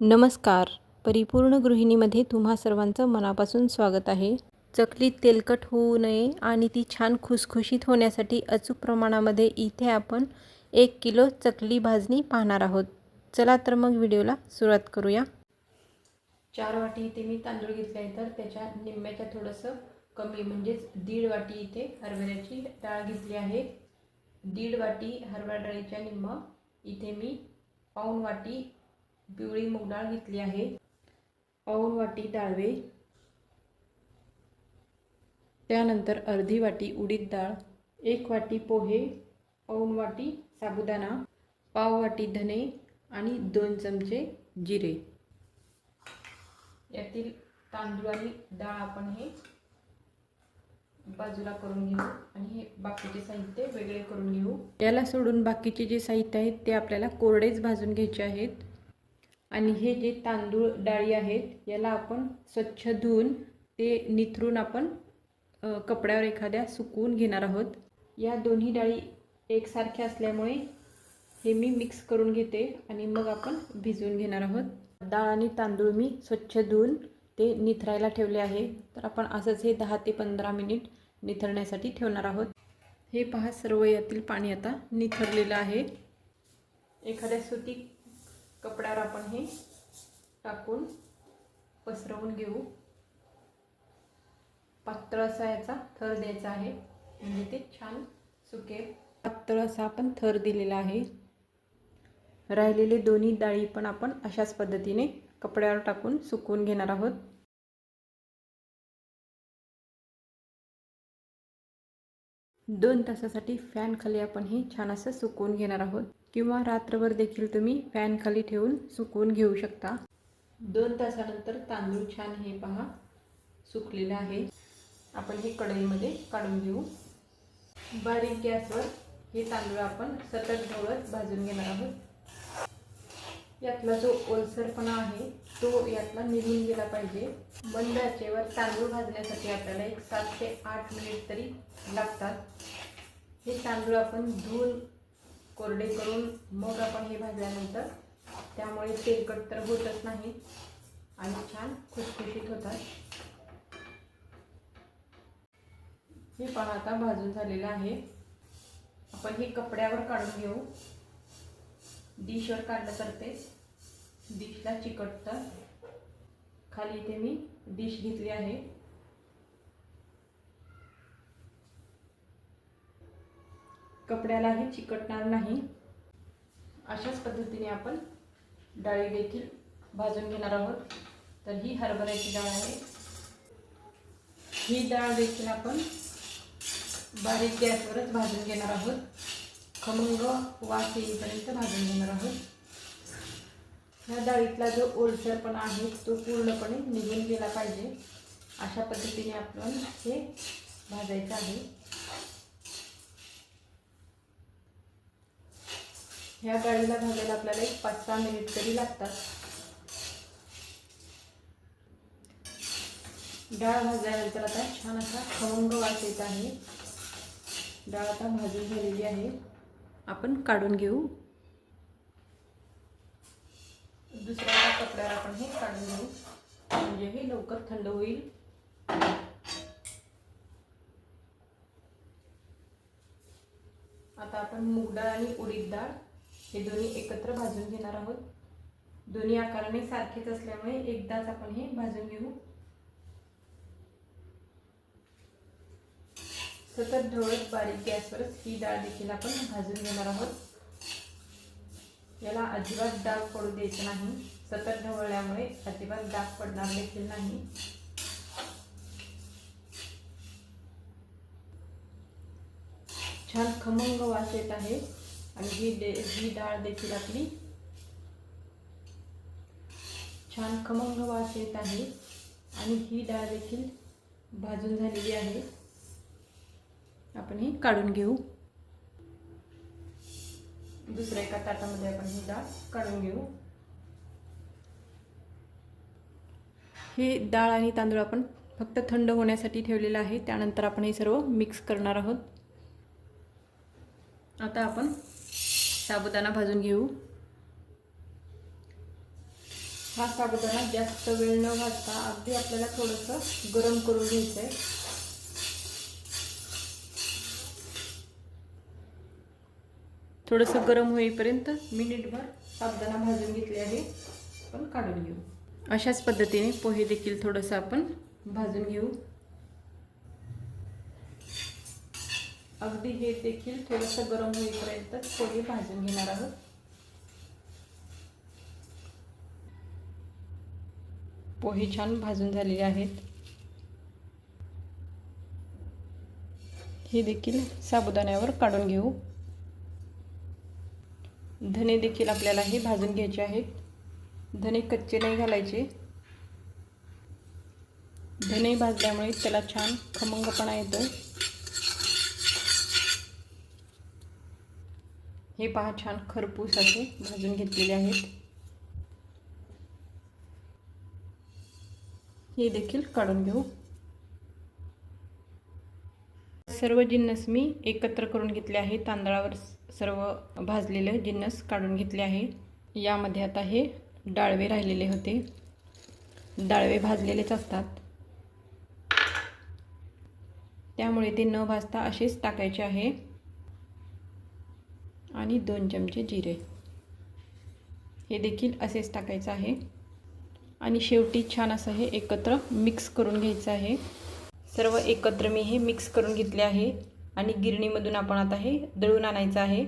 नमस्कार. परिपूर्ण गृहिणीमध्ये तुम्हा सर्वांचं मनापासून स्वागत आहे. चकली तेलकट होऊ नये आणि ती छान खुसखुशीत होण्यासाठी अचूक प्रमाणामध्ये इथे आपण एक किलो चकली भाजणी पाहणार आहोत. चला तर मग व्हिडिओला सुरुवात करूया. चार वाटी इथे मी तांदूळ घेतले आहे तर त्याच्या निम्म्याच्या थोडंसं कमी म्हणजेच दीड वाटी इथे हरभऱ्याची डाळ घेतली आहे. दीड वाटी हरभरा डाळीच्या निम्म इथे मी पाऊन वाटी पिवळी मूग डाळ घेतली आहे. पाऊण वाटी डाळवे. त्यानंतर अर्धी वाटी उडीद डाळ एक वाटी पोहे पाऊण वाटी साबुदाणा पाव वाटी धने आणि दोन चमचे जिरे. यातील तांदूळ आणि डाळ आपण हे बाजूला करून घेऊ आणि हे बाकीचे साहित्य वेगळे करून घेऊ. याला सोडून बाकीचे जे साहित्य आहेत ते आपल्याला कोरडेच भाजून घ्यायचे आहेत. आणि हे जे तांदूळ डाळी आहेत याला आपण स्वच्छ धुवून ते निथरून आपण कपड्यावर एखाद्या सुकवून घेणार आहोत. या दोन्ही डाळी एकसारख्या असल्यामुळे हे मी मिक्स करून घेते आणि मग आपण भिजवून घेणार आहोत. डाळ आणि तांदूळ मी स्वच्छ धुवून ते निथरायला ठेवले आहे. तर आपण असंच हे दहा ते पंधरा मिनिट निथरण्यासाठी ठेवणार आहोत. हे पहा सर्व यातील पाणी आता निथरलेलं आहे. एखाद्या सुती कपड्यावर आपण हे टाकून पसरवून घेऊ. पातळ असा याचा थर द्यायचा आहे. म्हणजे ते छान सुकेल. पातळ असा आपण थर दिलेला आहे. राहिलेले दोन्ही डाळी पण आपण अशाच पद्धतीने कपड्यावर टाकून सुकवून घेणार आहोत. दोन तासासाठी फॅनखाली आपण हे छान असं सुकवून घेणार आहोत. किंवा रात्रभर देखील तुम्ही फॅनखाली ठेवून सुकवून घेऊ शकता. दोन तासानंतर तांदूळ छान हे पहा सुकलेलं आहे. आपण हे कढईमध्ये काढून घेऊ. बारीक गॅसवर हे तांदूळ आपण सतत ढवळत भाजून घेणार आहोत. यातला जो ओलसरपणा आहे तो यातला निघून गेला पाहिजे. मंद आचेवर तांदूळ भाजण्यासाठी आपल्याला एक सात ते आठ मिनिट तरी लागतात. हे तांदूळ आपण धुवून कोरडे करून मग आपण हे भाजल्यानंतर त्यामुळे तेलकट तर होतच नाही आणि छान खुसखुशीत होतात. हे पहा आता भाजून झालेलं आहे. आपण हे कपड्यावर काढून घेऊ. डिशवर काढलं करते डिशला चिकटतं. खाली इथे मी डिश घेतली आहे. कपड्यालाही चिकटणार नाही. अशाच पद्धतीने आपण डाळी देखील भाजून घेणार आहोत. तर ही हरभऱ्याची डाळ आहे. ही डाळ देखील आपण बारीक गॅसवरच भाजून घेणार आहोत. खमंग वास येईपर्यंत भाजून घेणार आहोत. ह्या डाळीतला जो ओलसरपणा आहे तो पूर्णपणे निघून गेला पाहिजे. अशा पद्धतीने आपण हे भाजायचं आहे. ह्या डाळीला भाजायला आपल्याला एक पाच सहा मिनिट तरी लागतात. डाळ भाजल्यानंतर आता छान असा खमंग वास येत आहे. डाळ आता भाजून झालेली आहे. आपण काढून घेऊ. दुसऱ्या कपड्यावर आपण हे काढून घेऊ. म्हणजे हे लवकर थंड होईल. आता आपण मूग डाळ आणि उडीद डाळ हे दोन्ही एकत्र भाजून घेणार आहोत. दोन्ही आकाराने सारखेच असल्यामुळे एकदाच आपण हे भाजून घेऊ. सतत ढवळत बारीक गॅसवरच ही डाळ देखील आपण भाजून घेणार आहोत. याला अजिबात डाग पडू द्यायचं नाही. सतत ढवळल्यामुळे अजिबात डाग पडणार देखील नाही. छान खमंग वास येत आहे आणि ही डे ही डाळ देखील आपली छान खमंग वास येत आहे आणि ही डाळ देखील भाजून झालेली आहे. आपण ही काढून घेऊ. दुसऱ्या एका ताटामध्ये आपण ही डाळ काढून घेऊ. हे डाळ आणि तांदूळ आपण फक्त थंड होण्यासाठी ठेवलेलं आहे. त्यानंतर आपण हे सर्व मिक्स करणार आहोत. आता आपण साबुदाणा भाजून घेऊ. हा साबुदाणा जास्त वेळ न भाजता अगदी आपल्याला थोडंसं गरम करून घ्यायचं आहे थोडंसं गरम होईपर्यंत मिनिटभर साबुदाणा भाजून घेतले आहे. पण काढून घेऊ. अशाच पद्धतीने पोहे देखील थोडंसं आपण भाजून घेऊ. अगदी हे देखील थोडंसं गरम होईपर्यंत पोहे भाजून घेणार आहोत. पोहे छान भाजून झालेले आहेत. हे देखील साबुदाण्यावर काढून घेऊ. धने देखील आपल्याला हे भाजून घ्यायचे आहेत. धने कच्चे नाही घालायचे. धने भाजल्यामुळे त्याला छान खमंगपणा येतो हे पहा छान खरपूस असे भाजून घेतलेले आहेत. हे देखील काढून घेऊ. सर्व जिन्नस मी एकत्र करून घेतले आहे तांदळावर. सर्व भाजलेलं जिन्नस काढून घेतले आहे. यामध्ये आता हे डाळवे राहिलेले होते. डाळवे भाजलेलेच असतात. त्यामुळे ते न भाजता असेच टाकायचे आहे. आणि दोन चमचे जिरे. हे देखील असेच टाकायचं आहे. आणि शेवटी छान असं हे एकत्र मिक्स करून घ्यायचं आहे. सर्व एकत्र मी हे मिक्स करून घेतले आहे. आणि गिरणीमधून आपण आता हे दळून आणायचं आहे.